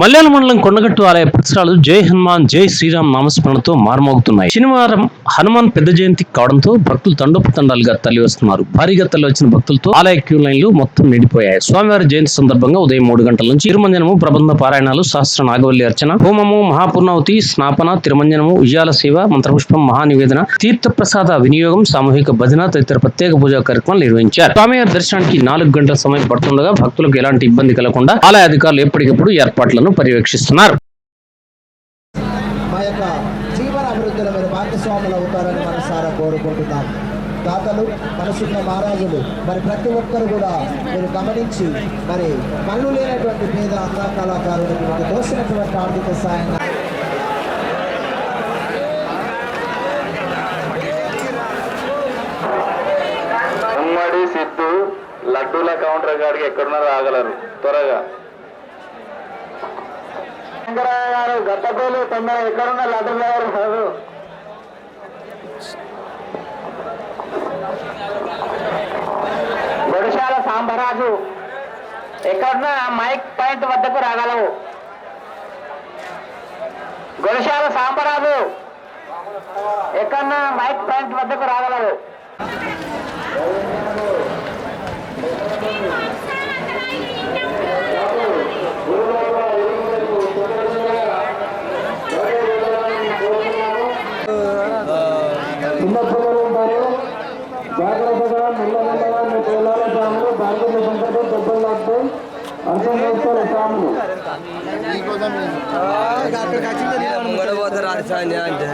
మల్యాల మండలం కొండగట్టు ఆలయ పరిసరాలు జై హనుమాన్ జై శ్రీరామ్ నామస్మరణతో మారుమోగుతున్నాయి. శనివారం హనుమాన్ పెద్ద జయంతి కావడంతో భక్తులు తండోపతండాలుగా తల్లి వస్తున్నారు భారీగా తరలి వచ్చిన భక్తులతో ఆలయ క్యూ లైన్లు మొత్తం నిండిపోయాయి. స్వామివారి జయంతి సందర్భంగా ఉదయం మూడు గంటల నుంచి తిరుమంజనము ప్రబంధ పారాయణాలు సహస్ర నాగవల్లి అర్చన హోమము మహాపూర్ణావతి స్నాపన తిరుమంజనము ఉయ్యాల సేవ మంత్రపుష్పం మహానివేదన తీర్థ ప్రసాద వినియోగం సామూహిక భజన తదితర ప్రత్యేక పూజా కార్యక్రమాలు నిర్వహించారు. స్వామివారి దర్శనానికి నాలుగు గంటల సమయం పడుతుండగా భక్తులకు ఎలాంటి ఇబ్బంది కలగకుండా ఆలయ అధికారులు ఎప్పటికప్పుడు ఏర్పాట్లను పర్యవేక్షిస్తున్నారు. మా యొక్క జీవన అభివృద్ధిలో మీరు భాగస్వాములు అవుతారని మనసారా కోరుకుంటున్నాం. దాతలు మనసున్న మహారాజులు మరి ప్రతి ఒక్కరు కూడా మీరు గమనించి మరి కళ్ళు లేనటువంటి పేద అందా కళాకారులకు మీకు తోసినటువంటి ఆర్థిక సాయం ఉమ్మడి సిద్ధు లడ్డూల కౌంటర్ కాడికి ఎక్కడున్నా రాగలరు త్వరగా. శంకరయ్య గారు గట్టపల్లి తొందర ఎక్కడున్న లడ్డూల గారు కాదు. గొడిశాల సాంబరాజు ఎక్కడున్న మైక్ పాయింట్ వద్దకు రాగలవు. గొడిశాల సాంబరాజు ఎక్కడన్నా మైక్ పాయింట్ వద్దకు రాగలవు. అర్థం చేసుకోవాలి సాములు పోతే రాజధాని అంటే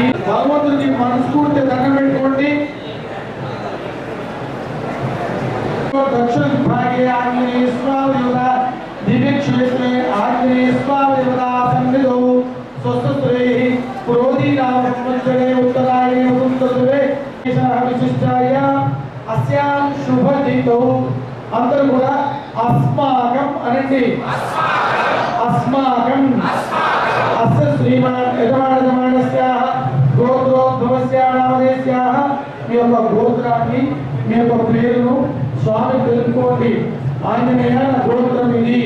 ఈ భగవంతుడికి మనస్ఫూర్తి దండం పెట్టుకోండి. దక్షిణ భాగే ఆంజనేయ స్వామి యుగ దివ్యక్షేత్రే ఆంజనేయ స్వామి యుగ శ్రీమాన్ యజమాన మీ యొక్క పేరును స్వామి తెలుసుకోండి ఆంజనేయ నా గోత్రం ఇది.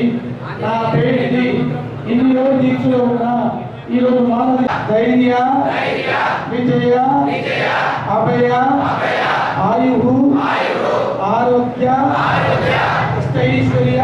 నా పేరు ఇది. ఇన్ని రోజులు దీక్షలో ఉన్నా ఈ రోజు మానవ ధైర్య విజయ అభయ ఆయు ఆరోగ్య ఇష్టైశ్వర్య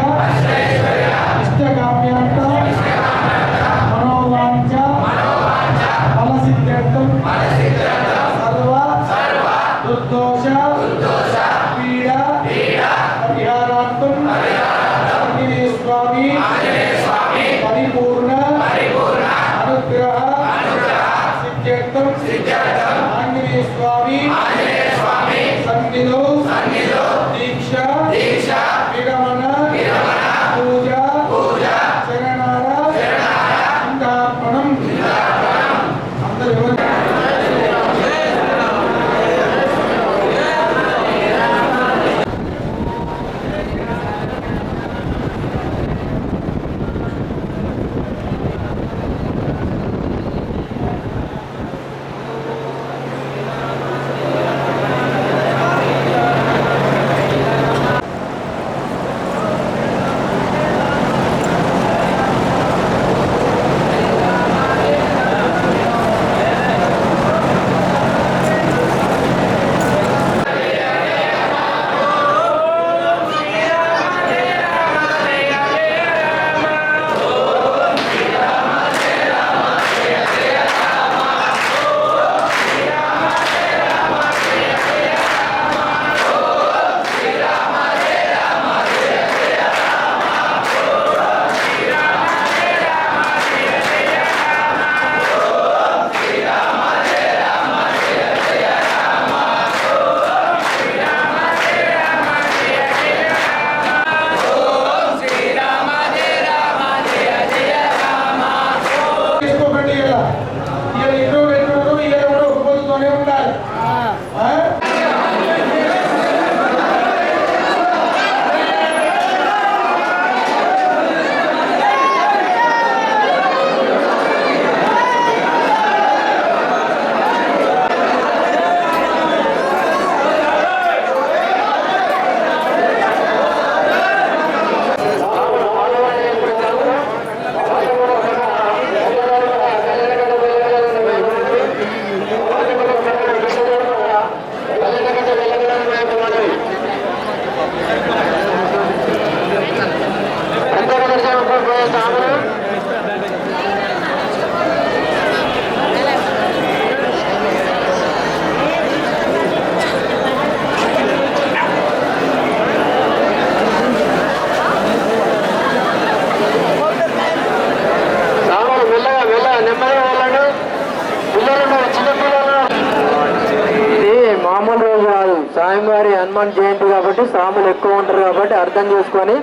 ఉంటారు కాబట్టి అర్థం చేసుకొని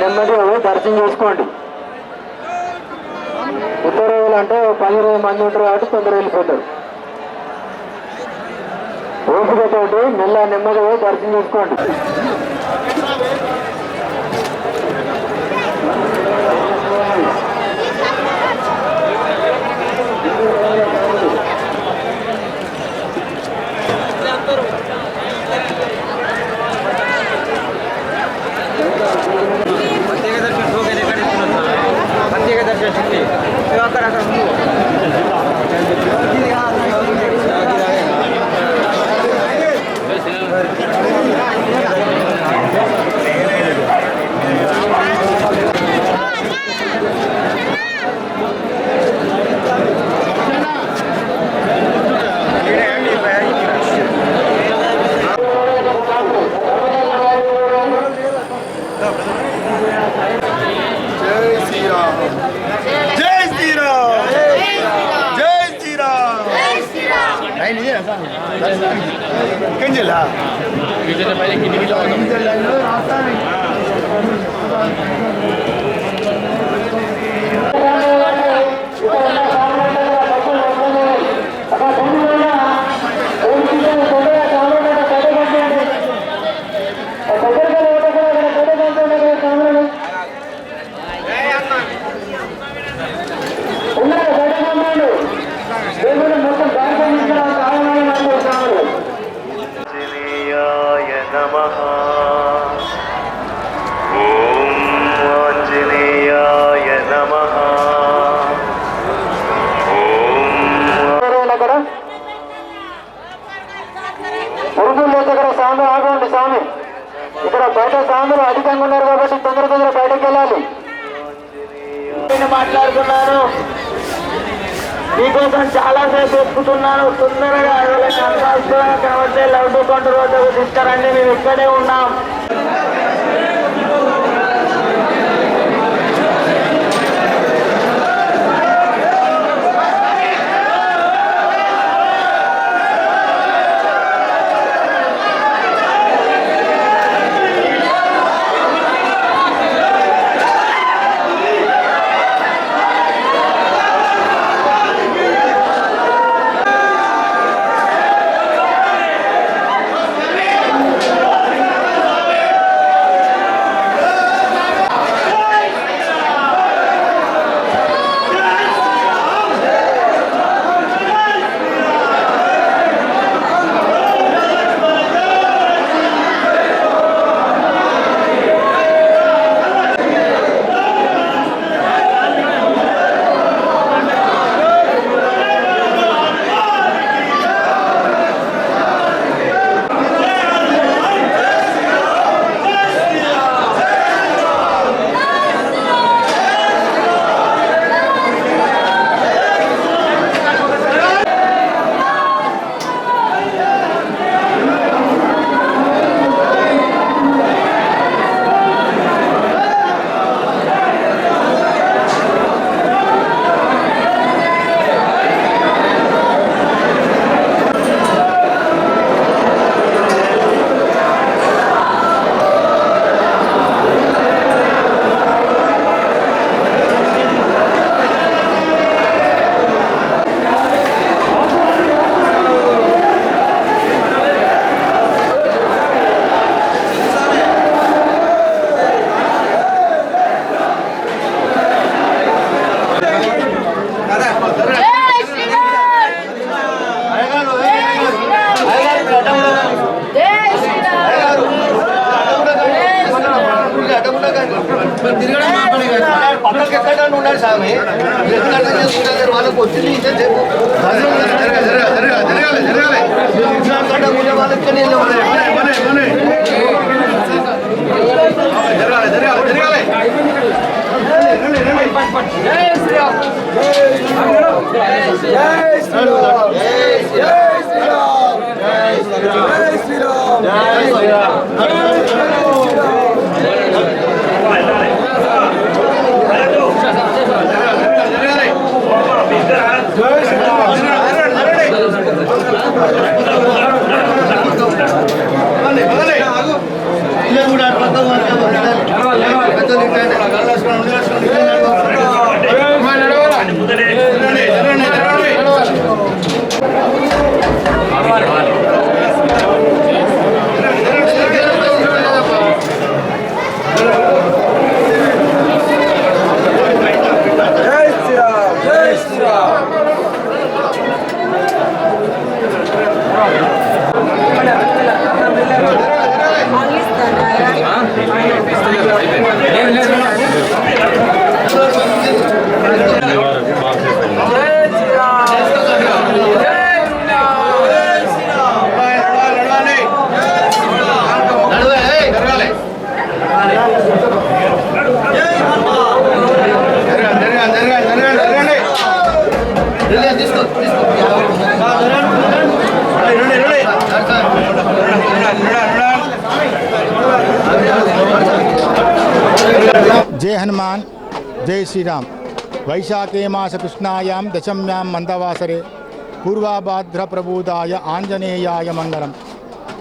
నెమ్మదిగా పోయి దర్శనం చేసుకోండి. ఉత్తర రోజులు అంటే పది ఇరవై మంది ఉంటారు కాబట్టి తొందరగా వెళ్ళిపోతారు. ఓపికతోటి మెల్ల నెమ్మదిగా పోయి దర్శనం చేసుకోండి. ప్రత్యేక దర్శన శక్తి అక్కడ అక్కడ ముందు ఆంజనేయాయ నమః ఓం ఆంజనేయాయ నమః ఓం అక్కడ ఉరుకులు లేదు ఇక్కడ స్వామి ఆగండి స్వామి. ఇక్కడ బయట స్వాములు అధికంగా ఉన్నారు కాబట్టి తొందర తొందర బయటకు వెళ్ళాలి. నేను మాట్లాడుతున్నాను. మీకోసం చాలా సేపు ఎక్కుతున్నాను తొందరగా ఎవరైనా కాబట్టి లవ్ టు కంట్రోల్ తీసుకురండి. మేము ఇక్కడే ఉన్నాం. ఎక్కడ ఉండాలి స్వామి. ఎందుకు అర్థం చేసుకుంటారు? వాళ్ళకి వచ్చింది ఇంత చెప్పు ఉండే వాళ్ళకి శ్రీరామ్. జై హనుమాన్ జై శ్రీరామ్ వైశాఖే మాస కృష్ణాయాం దశమ్యాం మందవాసరే పూర్వాభాద్ర ప్రభుదాయ ఆంజనేయాయ మంగళం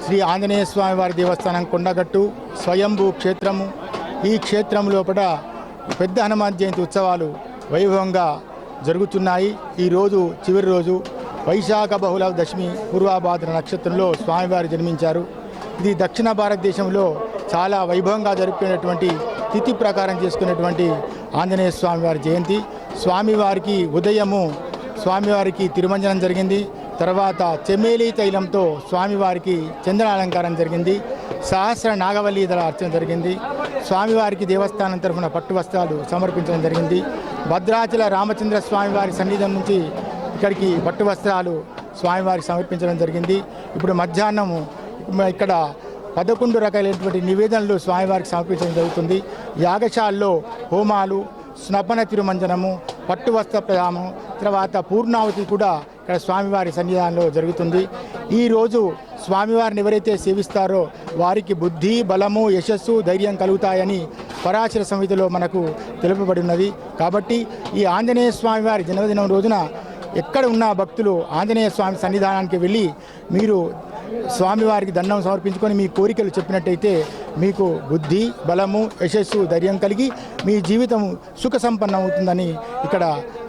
శ్రీ ఆంజనేయ స్వామి వారి దేవస్థానం కొండగట్టు స్వయంభూ క్షేత్రము. ఈ క్షేత్రం లోపల పెద్ద హనుమాన్ జయంతి ఉత్సవాలు వైభవంగా జరుగుతున్నాయి. ఈరోజు చివరి రోజు వైశాఖ బహుళ దశమి పూర్వాభాద్ర నక్షత్రంలో స్వామివారు జన్మించారు. ఇది దక్షిణ భారతదేశంలో చాలా వైభవంగా జరుపుకునేటువంటి తిథి ప్రకారం చేసుకునేటువంటి ఆంజనేయ స్వామివారి జయంతి. స్వామివారికి ఉదయము స్వామివారికి తిరుమంజనం జరిగింది. తర్వాత చెమేలి తైలంతో స్వామివారికి చంద్ర అలంకారం జరిగింది. సహస్ర నాగవల్లి దళ అర్చన జరిగింది. స్వామివారికి దేవస్థానం తరఫున పట్టు వస్త్రాలు సమర్పించడం జరిగింది. భద్రాచల రామచంద్ర స్వామివారి సన్నిధం నుంచి ఇక్కడికి పట్టు వస్త్రాలు స్వామివారికి సమర్పించడం జరిగింది. ఇప్పుడు మధ్యాహ్నము ఇక్కడ పదకొండు రకాలైనటువంటి నివేదనలు స్వామివారికి సమర్పించడం జరుగుతుంది. యాగశాలలో హోమాలు స్నపన తిరుమంజనము పట్టు వస్త్ర తర్వాత పూర్ణావతి కూడా ఇక్కడ స్వామివారి సన్నిధానంలో జరుగుతుంది. ఈరోజు స్వామివారిని ఎవరైతే సేవిస్తారో వారికి బుద్ధి బలము యశస్సు ధైర్యం కలుగుతాయని పరాశర సమితిలో మనకు తెలుపబడి ఉన్నది. కాబట్టి ఈ ఆంజనేయ స్వామివారి జన్మదినం రోజున ఎక్కడ ఉన్న భక్తులు ఆంజనేయ స్వామి సన్నిధానానికి వెళ్ళి మీరు స్వామివారికి దండం సమర్పించుకొని మీ కోరికలు చెప్పినట్టయితే మీకు బుద్ధి బలము యశస్సు ధైర్యం కలిగి మీ జీవితం సుఖ సంపన్నం అవుతుందని ఇక్కడ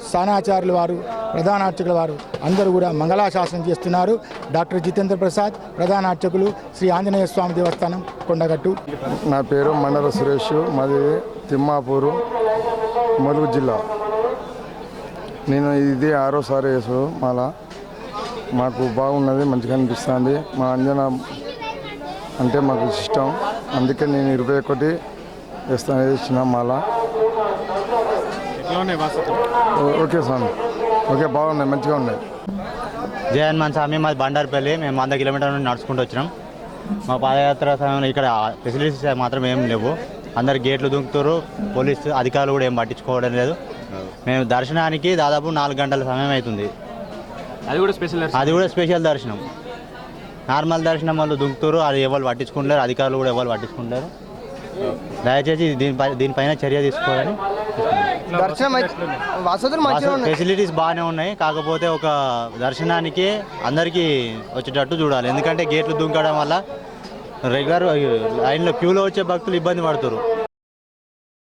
స్థానాచార్యుల వారు ప్రధానార్చకుల వారు అందరూ కూడా మంగళాశాసనం చేస్తున్నారు. డాక్టర్ జితేంద్ర ప్రసాద్ ప్రధానార్చకులు శ్రీ ఆంజనేయ స్వామి దేవస్థానం కొండగట్టు. నా పేరు మండల సురేష్ మాది తిమ్మాపూరు ములుగు జిల్లా. నేను ఇది ఆరోసారి వేసు మాల. మాకు బాగున్నది మంచిగా అనిపిస్తుంది. మా అంజన అంటే మాకు ఇష్టం. అందుకే నేను ఇరవై ఒకటి వేస్తాను వేసిన మాల. ఓకే స్వామి. ఓకే బాగున్నాయి మంచిగా ఉన్నాయి. జయ హనుమాన్ స్వామి మాది బండారుపల్లి. మేము వంద కిలోమీటర్ల నుండి నడుచుకుంటూ వచ్చినాం. మా పాదయాత్ర సమయంలో ఇక్కడ ఫెసిలిటీస్ మాత్రం ఏం లేవు. అందరు గేట్లు దుంకుతారు పోలీసు అధికారులు కూడా ఏం పట్టించుకోవడం లేదు. మేము దర్శనానికి దాదాపు నాలుగు గంటల సమయం అవుతుంది. అది కూడా స్పెషల్ అది కూడా స్పెషల్ దర్శనం. నార్మల్ దర్శనం వాళ్ళు దుంకుతారు అది ఎవరు పట్టించుకుంటారు అధికారులు కూడా ఎవరు పట్టించుకుంటారు దయచేసి దీనిపై దీనిపైన చర్య తీసుకోవాలని దర్శనం వసతులు ఫెసిలిటీస్ బాగానే ఉన్నాయి కాకపోతే ఒక దర్శనానికి అందరికీ వచ్చేటట్టు చూడాలి. ఎందుకంటే గేట్లు దుంకడం వల్ల రెగ్యులర్ లైన్లో క్యూలో వచ్చే భక్తులు ఇబ్బంది పడుతారు